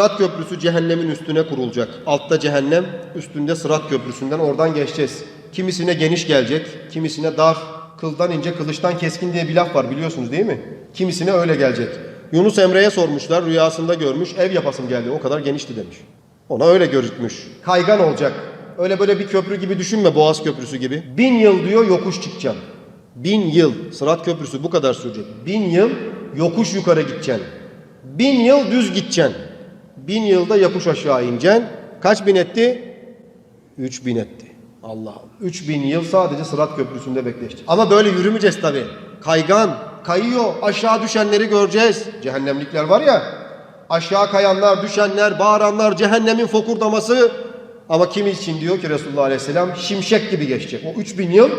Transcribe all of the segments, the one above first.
Sırat köprüsü cehennemin üstüne kurulacak. Altta cehennem, üstünde sırat köprüsünden oradan geçeceğiz. Kimisine geniş gelecek, kimisine dar, kıldan ince, kılıçtan keskin diye bir laf var biliyorsunuz değil mi? Kimisine öyle gelecek. Yunus Emre'ye sormuşlar, rüyasında görmüş, ev yapasım geldi, o kadar genişti demiş. Ona öyle gözükmüş. Kaygan olacak. Öyle böyle bir köprü gibi düşünme, Boğaz Köprüsü gibi. Bin yıl diyor yokuş çıkacaksın. Bin yıl, Sırat Köprüsü bu kadar sürecek. Bin yıl yokuş yukarı gideceksin. Bin yıl düz gideceksin. Bin yılda yokuş aşağı ineceksin. Kaç bin etti? Üç bin etti. Allah. Üç bin yıl sadece Sırat Köprüsü'nde bekleşeceğiz. Ama böyle yürümeyeceğiz tabii. Kaygan, kayıyor. Aşağı düşenleri göreceğiz. Cehennemlikler var ya. Aşağı kayanlar, düşenler, bağıranlar, cehennemin fokurdaması. Ama kimi için diyor ki Resulullah Aleyhisselam şimşek gibi geçecek. O üç bin yıl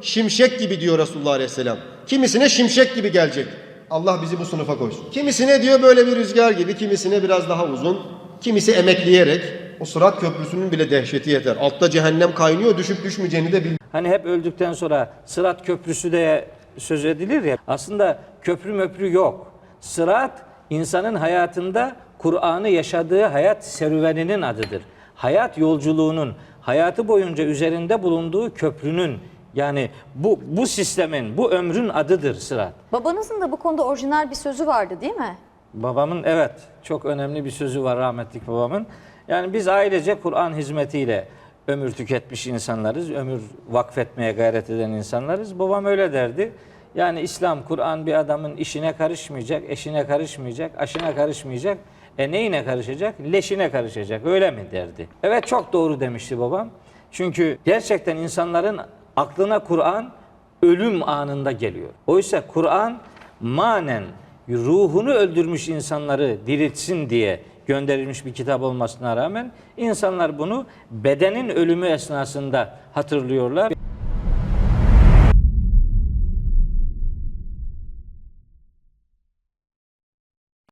şimşek gibi diyor Resulullah Aleyhisselam. Kimisine şimşek gibi gelecek. Allah bizi bu sınıfa koysun. Kimisine diyor böyle bir rüzgar gibi, kimisine biraz daha uzun, kimisi emekleyerek. O sırat köprüsünün bile dehşeti yeter. Altta cehennem kaynıyor, düşüp düşmeyeceğini de bil. Hani hep öldükten sonra Sırat Köprüsü de söz edilir ya. Aslında köprü möprü yok. Sırat insanın hayatında Kur'an'ı yaşadığı hayat serüveninin adıdır. Hayat yolculuğunun, hayatı boyunca üzerinde bulunduğu köprünün yani bu bu sistemin, bu ömrün adıdır sırat. Babanızın da bu konuda orijinal bir sözü vardı değil mi? Babamın evet çok önemli bir sözü var rahmetlik babamın. Yani biz ailece Kur'an hizmetiyle ömür tüketmiş insanlarız. Ömür vakfetmeye gayret eden insanlarız. Babam öyle derdi. Yani İslam, Kur'an bir adamın işine karışmayacak, eşine karışmayacak, aşına karışmayacak. E neyine karışacak? Leşine karışacak. Öyle mi derdi? Evet çok doğru demişti babam. Çünkü gerçekten insanların aklına Kur'an ölüm anında geliyor. Oysa Kur'an manen ruhunu öldürmüş insanları diriltsin diye gönderilmiş bir kitap olmasına rağmen insanlar bunu bedenin ölümü esnasında hatırlıyorlar.